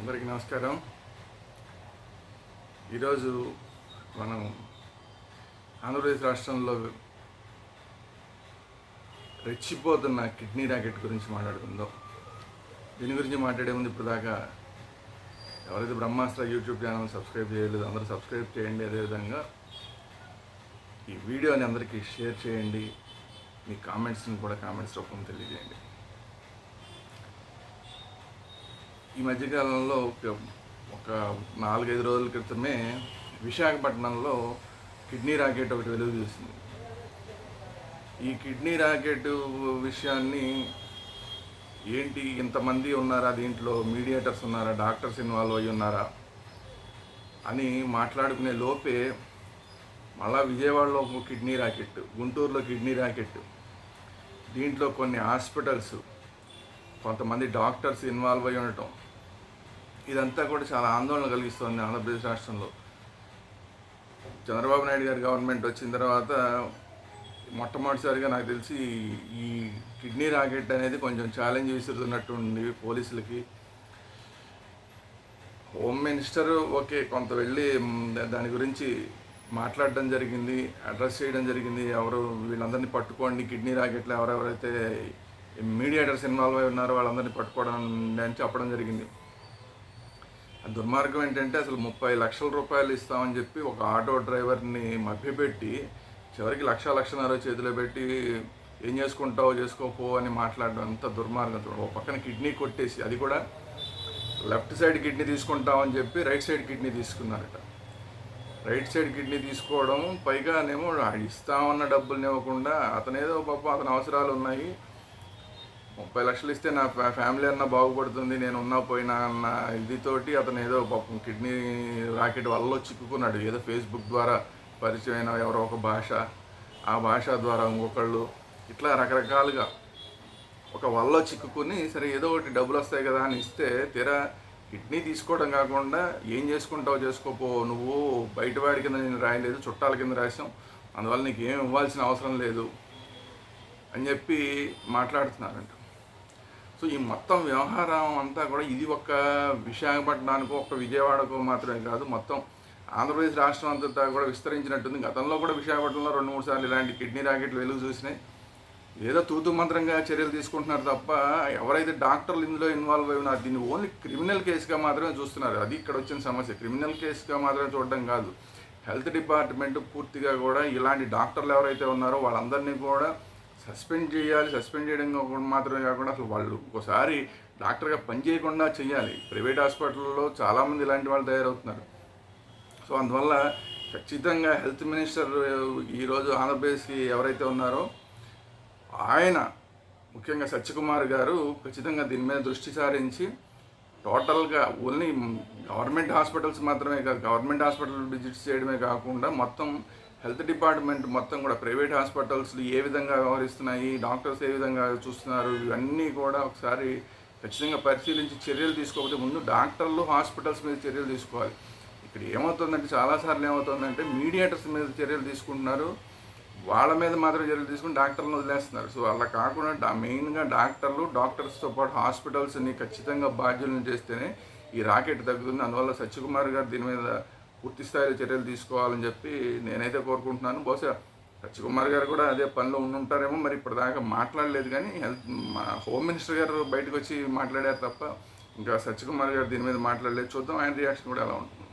అందరికీ నమస్కారం. ఈరోజు మనం ఆంధ్రప్రదేశ్ రాష్ట్రంలో రెచ్చిపోతున్న కిడ్నీ ర్యాకెట్ గురించి మాట్లాడుకుందాం. దీని గురించి మాట్లాడే ముందు ఇప్పుడు దాకా ఎవరైతే బ్రహ్మాస్త్ర యూట్యూబ్ ఛానల్ సబ్స్క్రైబ్ చేయలేదు అందరూ సబ్స్క్రైబ్ చేయండి. అదేవిధంగా ఈ వీడియోని అందరికీ షేర్ చేయండి. మీ కామెంట్స్ని కూడా కామెంట్స్ రూపం తెలియజేయండి. ఈ మధ్యకాలంలో ఒక ఒక నాలుగైదు రోజుల క్రితమే విశాఖపట్నంలో కిడ్నీ రాకెట్ ఒకటి వెలుగు చూసింది. ఈ కిడ్నీ రాకెట్ విషయాన్ని ఏంటి ఇంతమంది ఉన్నారా? దీంట్లో మీడియేటర్స్ ఉన్నారా? డాక్టర్స్ ఇన్వాల్వ్ అయ్యి ఉన్నారా? అని మాట్లాడుకునే లోపే మళ్ళా విజయవాడలో ఒక కిడ్నీ రాకెట్ గుంటూరులో కిడ్నీ రాకెట్ దీంట్లో కొన్ని హాస్పిటల్స్ కొంతమంది డాక్టర్స్ ఇన్వాల్వ్ అయి ఉండటం ఇదంతా కూడా చాలా ఆందోళన కలిగిస్తుంది ఆంధ్రప్రదేశ్ రాష్ట్రంలో. చంద్రబాబు నాయుడు గారి గవర్నమెంట్ వచ్చిన తర్వాత మొట్టమొదటిసారిగా నాకు తెలిసి ఈ కిడ్నీ రాకెట్ అనేది కొంచెం ఛాలెంజ్ విసురుతున్నట్టుంది పోలీసులకి. హోమ్ మినిస్టర్ ఓకే కొంత వెళ్ళి దాని గురించి మాట్లాడడం జరిగింది అడ్రస్ చేయడం జరిగింది. ఎవరు వీళ్ళందరినీ పట్టుకోండి కిడ్నీ రాకెట్లు ఎవరెవరైతే మీడియేటర్స్ ఇన్వాల్వ్ అయి ఉన్నారో వాళ్ళందరినీ పట్టుకోవడం అని చెప్పడం జరిగింది. దుర్మార్గం ఏంటంటే అసలు ముప్పై లక్షల రూపాయలు ఇస్తామని చెప్పి ఒక ఆటో డ్రైవర్ని మభ్యపెట్టి చివరికి లక్ష లక్షన్నర చేతిలో పెట్టి ఏం చేసుకుంటావో చేసుకోపో అని మాట్లాడడం అంత దుర్మార్గం ఒక పక్కన కిడ్నీ కొట్టేసి అది కూడా లెఫ్ట్ సైడ్ కిడ్నీ తీసుకుంటామని చెప్పి రైట్ సైడ్ కిడ్నీ తీసుకున్నారట. రైట్ సైడ్ కిడ్నీ తీసుకోవడం పైగానేమో ఇస్తామన్న డబ్బులు ఇవ్వకుండా అతనేదో పాపం అతని అవసరాలు ఉన్నాయి. ముప్పై లక్షలు ఇస్తే నా ఫ్యామిలీ అన్న బాగుపడుతుంది నేను ఉన్నా పోయినా అన్న ఇదితోటి అతను ఏదో పాపం కిడ్నీ రాకెట్ వల్ల చిక్కుకున్నాడు. ఏదో ఫేస్బుక్ ద్వారా పరిచయమైన ఎవరో ఒక భాష ఆ భాష ద్వారా ఇంకొకళ్ళు ఇట్లా రకరకాలుగా ఒక వల్ల చిక్కుకుని సరే ఏదో ఒకటి డబ్బులు వస్తాయి కదా అని ఇస్తే తీరా కిడ్నీ తీసుకోవడం కాకుండా ఏం చేసుకుంటావు చేసుకోపో నువ్వు బయటవాడి కింద నేను రాయలేదు చుట్టాల కింద రాసాం అందువల్ల నీకు ఏం ఇవ్వాల్సిన అవసరం లేదు అని చెప్పి మాట్లాడుతున్నారంట. సో ఈ మొత్తం వ్యవహారం అంతా కూడా ఇది ఒక విశాఖపట్నానికో ఒక్క విజయవాడకో మాత్రమే కాదు మొత్తం ఆంధ్రప్రదేశ్ రాష్ట్రం అంతా కూడా విస్తరించినట్టుంది. గతంలో కూడా విశాఖపట్నంలో రెండు మూడు సార్లు ఇలాంటి కిడ్నీ రాకెట్లు వెలుగు చూసినాయి. ఏదో తూతు మంత్రంగా చర్యలు తీసుకుంటున్నారు తప్ప ఎవరైతే డాక్టర్లు ఇందులో ఇన్వాల్వ్ అయి ఉన్నారు దీన్ని ఓన్లీ క్రిమినల్ కేసుగా మాత్రమే చూస్తున్నారు. అది ఇక్కడ వచ్చిన సమస్య. క్రిమినల్ కేసుగా మాత్రమే చూడడం కాదు. హెల్త్ డిపార్ట్మెంట్ పూర్తిగా కూడా ఇలాంటి డాక్టర్లు ఎవరైతే ఉన్నారో వాళ్ళందరినీ కూడా సస్పెండ్ చేయాలి సస్పెండ్ చేయడం మాత్రమే కాకుండా అసలు వాళ్ళు ఒకసారి డాక్టర్గా పనిచేయకుండా చేయాలి. ప్రైవేట్ హాస్పిటల్లో చాలామంది ఇలాంటి వాళ్ళు తయారవుతున్నారు. సో అందువల్ల ఖచ్చితంగా హెల్త్ మినిస్టర్ ఈరోజు ఆంధ్రప్రదేశ్కి ఎవరైతే ఉన్నారో ఆయన ముఖ్యంగా సత్యకుమార్ గారు ఖచ్చితంగా దీని మీద దృష్టి సారించి టోటల్గా ఓన్లీ గవర్నమెంట్ హాస్పిటల్స్ మాత్రమే కాదు గవర్నమెంట్ హాస్పిటల్ విజిట్ చేయడమే కాకుండా మొత్తం హెల్త్ డిపార్ట్మెంట్ మొత్తం కూడా ప్రైవేట్ హాస్పిటల్స్ ఏ విధంగా వ్యవహరిస్తున్నాయి డాక్టర్స్ ఏ విధంగా చూస్తున్నారు ఇవన్నీ కూడా ఒకసారి ఖచ్చితంగా పరిశీలించి చర్యలు తీసుకోకపోతే ముందు డాక్టర్లు హాస్పిటల్స్ మీద చర్యలు తీసుకోవాలి. ఇక్కడ ఏమవుతుందంటే చాలాసార్లు ఏమవుతుందంటే మీడియేటర్స్ మీద చర్యలు తీసుకుంటున్నారు వాళ్ళ మీద మాత్రం చర్యలు తీసుకుని డాక్టర్లను వదిలేస్తున్నారు. సో అలా కాకుండా డా- మెయిన్గా డాక్టర్లు డాక్టర్స్తో పాటు హాస్పిటల్స్ని ఖచ్చితంగా బాధ్యులను చేస్తేనే ఈ రాకెట్ తగ్గుతుంది. అందువల్ల సత్యకుమార్ గారు దీని మీద పూర్తి స్థాయిలో చర్యలు తీసుకోవాలని చెప్పి నేనైతే కోరుకుంటున్నాను. బహుశా సత్యకుమార్ గారు కూడా అదే పనిలో ఉండి ఉంటారేమో మరి ఇప్పటిదాకా మాట్లాడలేదు కానీ హెల్త్ మా హోమ్ మినిస్టర్ గారు బయటకు వచ్చి మాట్లాడారు తప్ప ఇంకా సత్యకుమార్ గారు దీని మీద మాట్లాడలేదు. చూద్దాం ఆయన రియాక్షన్ కూడా ఎలా ఉంటుంది.